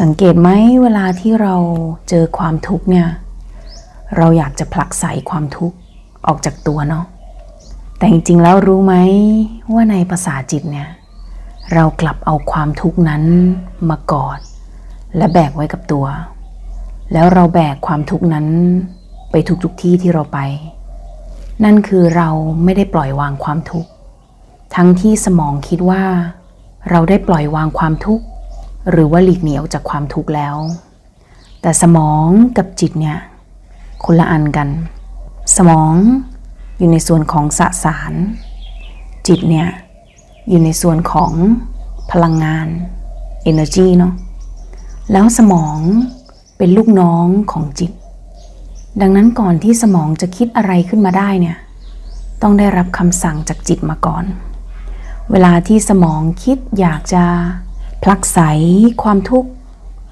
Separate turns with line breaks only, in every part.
สังเกตไหมเวลาที่เราเจอความทุกข์เนี่ย เราอยากจะผลักไสความทุกข์ออกจากตัวเนาะแต่จริงๆแล้วรู้ไหมว่าในภาษาจิตเนี่ย เรากลับเอาความทุกข์นั้นมากอด และแบกไว้กับตัว แล้วเราแบกความทุกข์นั้นไปทุกๆที่ที่เราไป นั่นคือเราไม่ได้ปล่อยวางความทุกข์ทั้งที่สมองคิดว่า เราได้ปล่อยวางความทุกข์ หรือว่าหลีกหนีออกจากความทุกข์แล้ว แต่สมองกับจิตเนี่ยคนละอันกัน สมองอยู่ในส่วนของสสาร จิตเนี่ยอยู่ในส่วนของพลังงาน energy เนาะแล้วสมองเป็นลูกน้องของจิต ดังนั้นก่อนที่สมองจะคิดอะไรขึ้นมาได้เนี่ยต้องได้รับคำสั่งจากจิตมาก่อน เวลาที่สมองคิดอยากจะ ผลักไสความทุกข์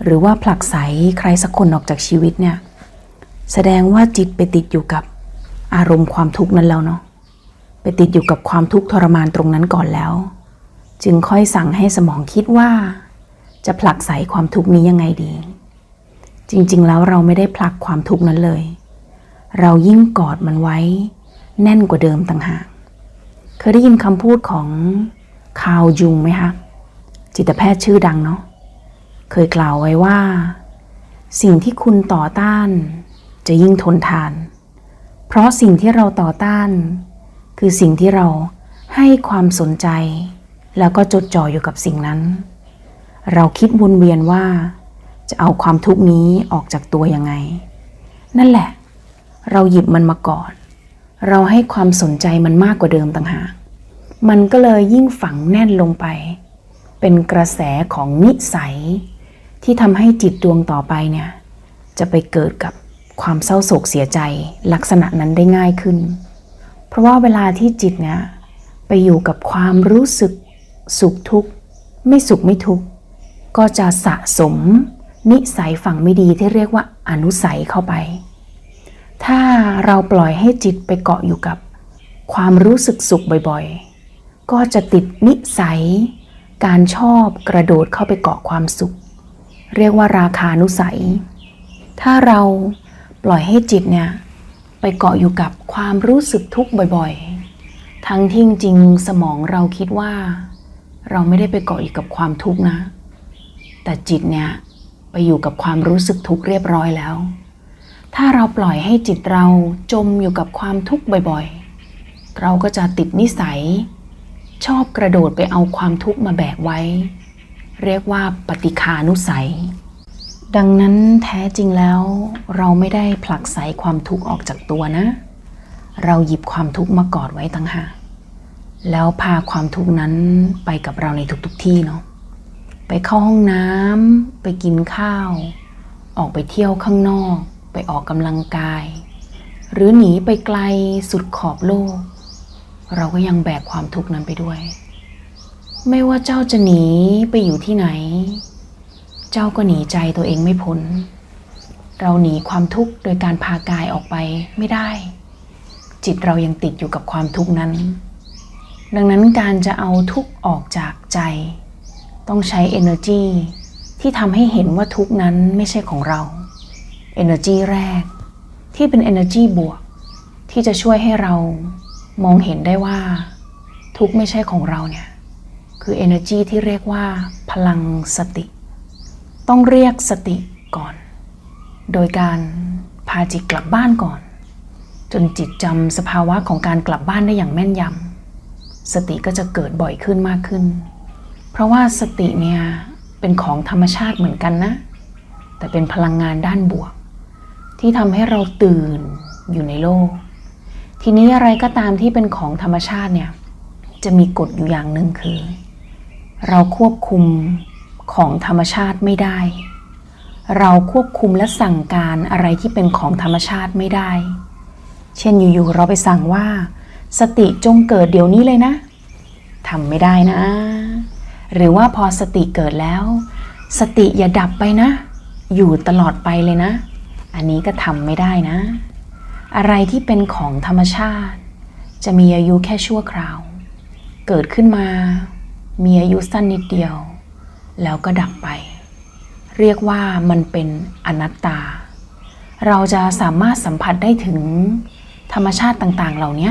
หรือว่าผลักไสใครสักคนออกจากชีวิตเนี่ย แสดงว่าจิตไปติดอยู่กับอารมณ์ความทุกข์นั้นแล้วเนาะไปติดอยู่กับความทุกข์ทรมานตรงนั้นก่อนแล้ว จึงค่อยสั่งให้สมองคิดว่า จะผลักไสความทุกข์นี้ยังไงดี จริงๆแล้วเราไม่ได้ผลักความทุกข์นั้นเลย เรายิ่งกอดมันไว้ แน่นกว่าเดิมต่างหากเคยได้ยินคำพูดของคาร์ลยุงไหมคะ จิตแพทย์ชื่อดังเนาะเคยกล่าวไว้ว่า สิ่งที่คุณต่อต้าน จะยิ่งทนทาน เพราะสิ่งที่เราต่อต้าน คือสิ่งที่เราให้ความสนใจ แล้วก็จดจ่ออยู่กับสิ่งนั้น เราคิดวนเวียนว่า จะเอาความทุกนี้ออกจากตัวยังไง นั่นแหละ เราหยิบมันมาก่อน เราให้ความสนใจมันมากกว่าเดิมต่างหากมันก็เลยยิ่งฝังแน่นลงไป เป็นกระแสของนิสัย ที่ทำให้จิตดวงต่อไปเนี่ยจะไปเกิดกับความเศร้าโศกเสียใจลักษณะนั้นได้ง่ายขึ้น เพราะว่าเวลาที่จิตเนี่ยไปอยู่กับความรู้สึกสุขทุกข์ไม่สุขไม่ทุกข์ก็จะสะสมนิสัยฝั่งไม่ดีที่เรียกว่าอนุสัยเข้าไป ถ้าเราปล่อยให้จิตไปเกาะอยู่กับ ความรู้สึกสุขบ่อยๆ ก็จะติดนิสัย การชอบกระโดดเข้าไปเกาะความสุข เรียกว่าราคานุสัย ถ้าเราปล่อยให้จิตเนี่ยไปเกาะอยู่กับความรู้สึกทุกข์บ่อยๆ ทั้งที่จริงๆสมองเราคิดว่า เราไม่ได้ไปเกาะอยู่กับความทุกข์นะ แต่จิตเนี่ยไปอยู่กับความรู้สึกทุกข์เรียบร้อยแล้ว ถ้าเราปล่อยให้จิตเราจมอยู่กับความทุกข์บ่อยๆ เราก็จะติดนิสัย ชอบกระโดดไปเอาความทุกข์มาแบกไว้ เรียกว่าปฏิคานุสัย ดังนั้นแท้จริงแล้วเราไม่ได้ผลักไสความทุกข์ออกจากตัวนะ เราหยิบความทุกข์มากอดไว้ตั้งหากแล้วพาความทุกข์นั้นไปกับเราในทุกๆที่เนาะไปเข้าห้องน้ำไปกินข้าว ออกไปเที่ยวข้างนอก ไปออกกำลังกาย หรือหนีไปไกลสุดขอบโลก เราก็ยังแบกความทุกข์นั้นไปด้วย ไม่ว่าเจ้าจะหนีไปอยู่ที่ไหน เจ้าก็หนีใจตัวเองไม่พ้น เราหนีความทุกข์โดยการพากายออกไปไม่ได้ จิตเรายังติดอยู่กับความทุกข์นั้น ดังนั้นการจะเอาทุกข์ออกจากใจ ต้องใช้ energy ที่ทำให้เห็นว่าทุกข์นั้นไม่ใช่ของเรา energy แรกที่เป็น energy บวก ที่จะช่วยให้เรา มองเห็นได้ว่า ทุกไม่ใช่ของเราเนี่ย คือ energy ที่เรียกว่าพลังสติ ต้องเรียกสติก่อน โดยการพาจิตกลับบ้านก่อน จนจิตจำสภาวะของการกลับบ้านได้อย่างแม่นยำสติก็จะเกิดบ่อยขึ้นมากขึ้น เพราะว่าสติเนี่ยเป็นของธรรมชาติเหมือนกันนะ แต่เป็นพลังงานด้านบวก ที่ทำให้เราตื่นอยู่ในโลก ทีนี้อะไรก็ตามที่เป็นของธรรมชาติเนี่ย จะมีกฎอยู่อย่างหนึ่งคือ เราควบคุมของธรรมชาติไม่ได้ เราควบคุมและสั่งการอะไรที่เป็นของธรรมชาติไม่ได้ เช่นอยู่ๆเราไปสั่งว่า สติจงเกิดเดี๋ยวนี้เลยนะทำไม่ได้นะ หรือว่าพอสติเกิดแล้ว สติอย่าดับไปนะ อยู่ตลอดไปเลยนะ อันนี้ก็ทำไม่ได้นะ อะไรที่เป็นของธรรมชาติ จะมีอายุแค่ชั่วคราว เกิดขึ้นมา มีอายุสั้นนิดเดียว แล้วก็ดับไป เรียกว่ามันเป็นอนัตตา เราจะสามารถสัมผัสได้ถึงธรรมชาติต่างๆ เหล่านี้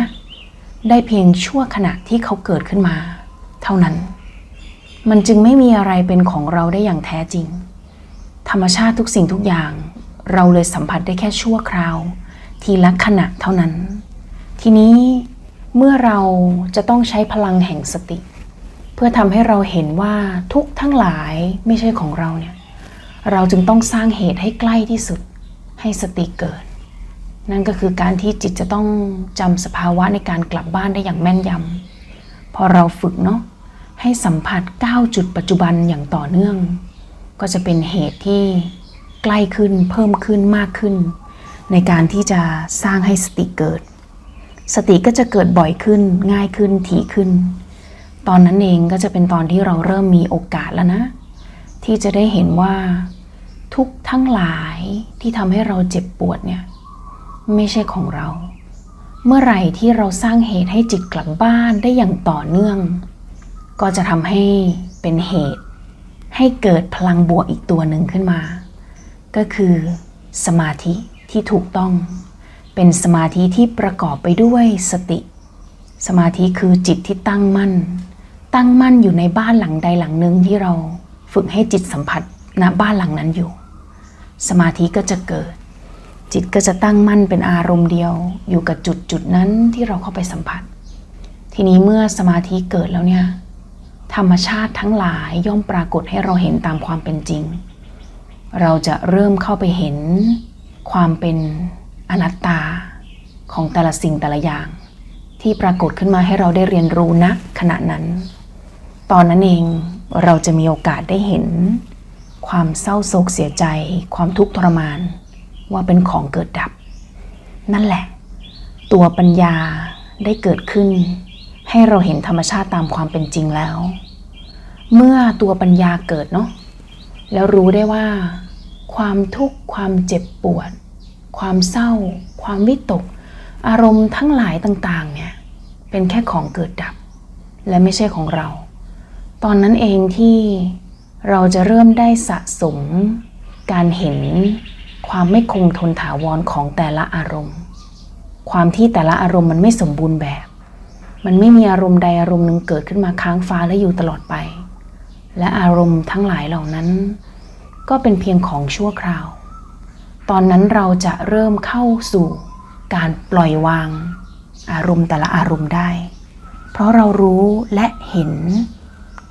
ได้เพียงชั่วขณะที่เขาเกิดขึ้นมา เท่านั้น มันจึงไม่มีอะไรเป็นของเราได้อย่างแท้จริง ธรรมชาติทุกสิ่งทุกอย่าง เราเลยสัมผัสได้แค่ชั่วคราว ทีละขณะเท่านั้น ทีนี้เมื่อเราจะต้องใช้พลังแห่งสติ เพื่อทำให้เราเห็นว่าทุกทั้งหลายไม่ใช่ของเราเนี่ยเราจึงต้องสร้างเหตุให้ใกล้ที่สุดให้สติเกิด นั่นก็คือการที่จิตจะต้องจำสภาวะในการกลับบ้านได้อย่างแม่นยำพอเราฝึกเนาะให้สัมผัส 9 จุดปัจจุบันอย่างต่อเนื่อง ก็จะเป็นเหตุที่ใกล้ขึ้นเพิ่มขึ้นมากขึ้น ในการที่จะสร้างให้สติเกิด สติก็จะเกิดบ่อยขึ้นง่ายขึ้นถี่ขึ้น ตอนนั้นเองก็จะเป็นตอนที่เราเริ่มมีโอกาสแล้วนะ ที่จะได้เห็นว่าทุกทั้งหลายที่ทำให้เราเจ็บปวดเนี่ยไม่ใช่ของเรา เมื่อไหร่ที่เราสร้างเหตุให้จิตกลับบ้านได้อย่างต่อเนื่อง ก็จะทำให้เป็นเหตุ ให้เกิดพลังบวกอีกตัวหนึ่งขึ้นมา ก็คือสมาธิ ที่ถูกต้อง เป็นสมาธิที่ประกอบไปด้วยสติ สมาธิคือจิตที่ตั้งมั่น ตั้งมั่นอยู่ในบ้านหลังใดหลังหนึ่งที่เราฝึกให้จิตสัมผัสณบ้านหลังนั้นอยู่ สมาธิก็จะเกิด จิตก็จะตั้งมั่นเป็นอารมณ์เดียว อยู่กับจุดจุดนั้นที่เราเข้าไปสัมผัส ทีนี้เมื่อสมาธิเกิดแล้วเนี่ยธรรมชาติทั้งหลายย่อมปรากฏให้เราเห็นตามความเป็นจริง เราจะเริ่มเข้าไปเห็น ความเป็นอนัตตาของแต่ละสิ่งแต่ละอย่าง ที่ปรากฏขึ้นมาให้เราได้เรียนรู้ณขณะนั้น ตอนนั้นเองเราจะมีโอกาสได้เห็น ความเศร้าโศกเสียใจ ความทุกข์ทรมาน ว่าเป็นของเกิดดับ นั่นแหละ ตัวปัญญาได้เกิดขึ้น ให้เราเห็นธรรมชาติตามความเป็นจริงแล้ว เมื่อตัวปัญญาเกิดเนาะแล้วรู้ได้ว่า ความทุกข์ ความเจ็บปวด ความเศร้า ความวิตก อารมณ์ทั้งหลายต่างๆเนี่ยเป็นแค่ของเกิดดับ และไม่ใช่ของเรา ตอนนั้นเองที่เราจะเริ่มได้สะสม การเห็นความไม่คงทนถาวรของแต่ละอารมณ์ ความที่แต่ละอารมณ์มันไม่สมบูรณ์แบบ มันไม่มีอารมณ์ใดอารมณ์หนึ่งเกิดขึ้นมาค้างฟ้าและอยู่ตลอดไป และอารมณ์ทั้งหลายเหล่านั้น ก็เป็นเพียงของชั่วคราว ตอนนั้นเราจะเริ่มเข้าสู่การปล่อยวาง อารมณ์แต่ละอารมณ์ได้ เพราะเรารู้และเห็น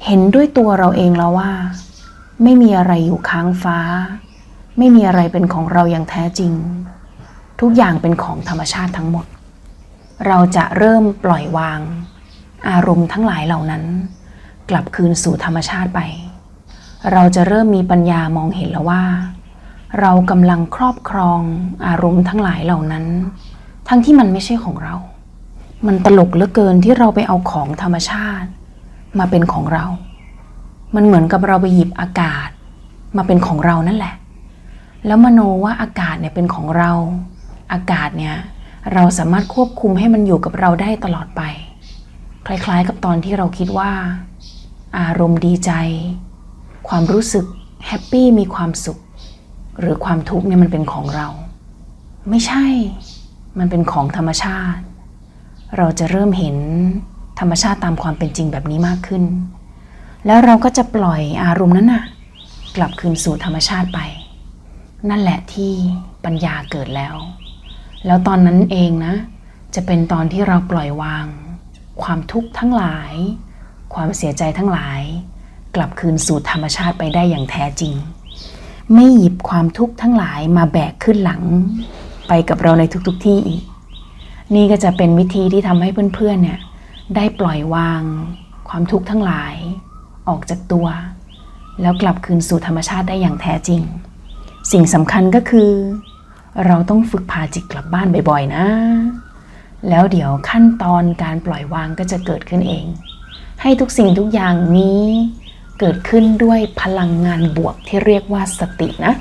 เห็นด้วยตัวเราเองแล้วว่า ไม่มีอะไรอยู่ค้างฟ้า ไม่มีอะไรเป็นของเราอย่างแท้จริง ทุกอย่างเป็นของธรรมชาติทั้งหมด เราจะเริ่มปล่อยวาง อารมณ์ทั้งหลายเหล่านั้น กลับคืนสู่ธรรมชาติไป เราจะเริ่มมีปัญญามองเห็นแล้วว่า เรากำลังครอบครองอารมณ์ทั้งหลายเหล่านั้น ทั้งที่มันไม่ใช่ของเรา มันตลกเหลือเกินที่เราไปเอาของธรรมชาติ มาเป็นของเรา มันเหมือนกับเราไปหยิบอากาศ มาเป็นของเรานั่นแหละ แล้วมโนว่าอากาศเนี่ยเป็นของเรา อากาศเนี่ยเราสามารถควบคุมให้มันอยู่กับเราได้ตลอดไป คล้ายๆกับตอนที่เราคิดว่า อารมณ์ดีใจ ความรู้สึกแฮปปี้มีความสุข หรือความทุกข์เนี่ยมันเป็นของเรา ไม่ใช่ มันเป็นของธรรมชาติ เราจะเริ่มเห็นธรรมชาติตามความเป็นจริงแบบนี้มากขึ้น แล้วเราก็จะปล่อยอารมณ์นั้นน่ะ กลับคืนสู่ธรรมชาติไป นั่นแหละที่ปัญญาเกิดแล้ว แล้วตอนนั้นเองนะ จะเป็นตอนที่เราปล่อยวาง ความทุกข์ทั้งหลาย ความเสียใจทั้งหลาย กลับคืนสู่ธรรมชาติไปได้อย่างแท้จริง ไม่หยิบความทุกข์ทั้งหลายมาแบกขึ้นหลัง ไปกับเราในทุกๆทที่อีก นี่ก็จะเป็นวิธีที่ทำให้เพื่อนๆเนี่ยได้ปล่อยวาง ความทุกข์ทั้งหลาย ออกจากตัว แล้วกลับคืนสู่ธรรมชาติได้อย่างแท้จริง สิ่งสำคัญก็คือ เราต้องฝึกพาจิตกลับบ้านบ่อยๆ นะ แล้วเดี๋ยวขั้นตอนการปล่อยวางก็จะเกิดขึ้นเอง ให้ทุกสิ่งทุกอย่างนี้ เกิดขึ้นด้วยพลังงานบวกที่เรียกว่าสตินะ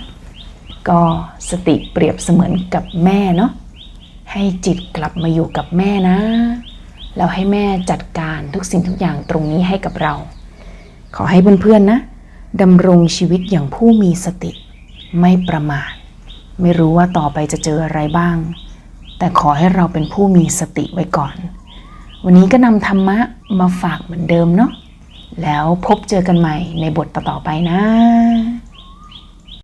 ก็สติเปรียบเสมือนกับแม่เนาะให้จิตกลับมาอยู่กับแม่นะ แล้วให้แม่จัดการทุกสิ่งทุกอย่างตรงนี้ให้กับเรา ขอให้เพื่อนๆนะดำรงชีวิตอย่างผู้มีสติ ไม่ประมาท ไม่รู้ว่าต่อไปจะเจออะไรบ้าง แต่ขอให้เราเป็นผู้มีสติไว้ก่อน วันนี้ก็นำธรรมะมาฝากเหมือนเดิมเนาะ แล้วพบเจอกันใหม่ในบทต่อๆไปนะ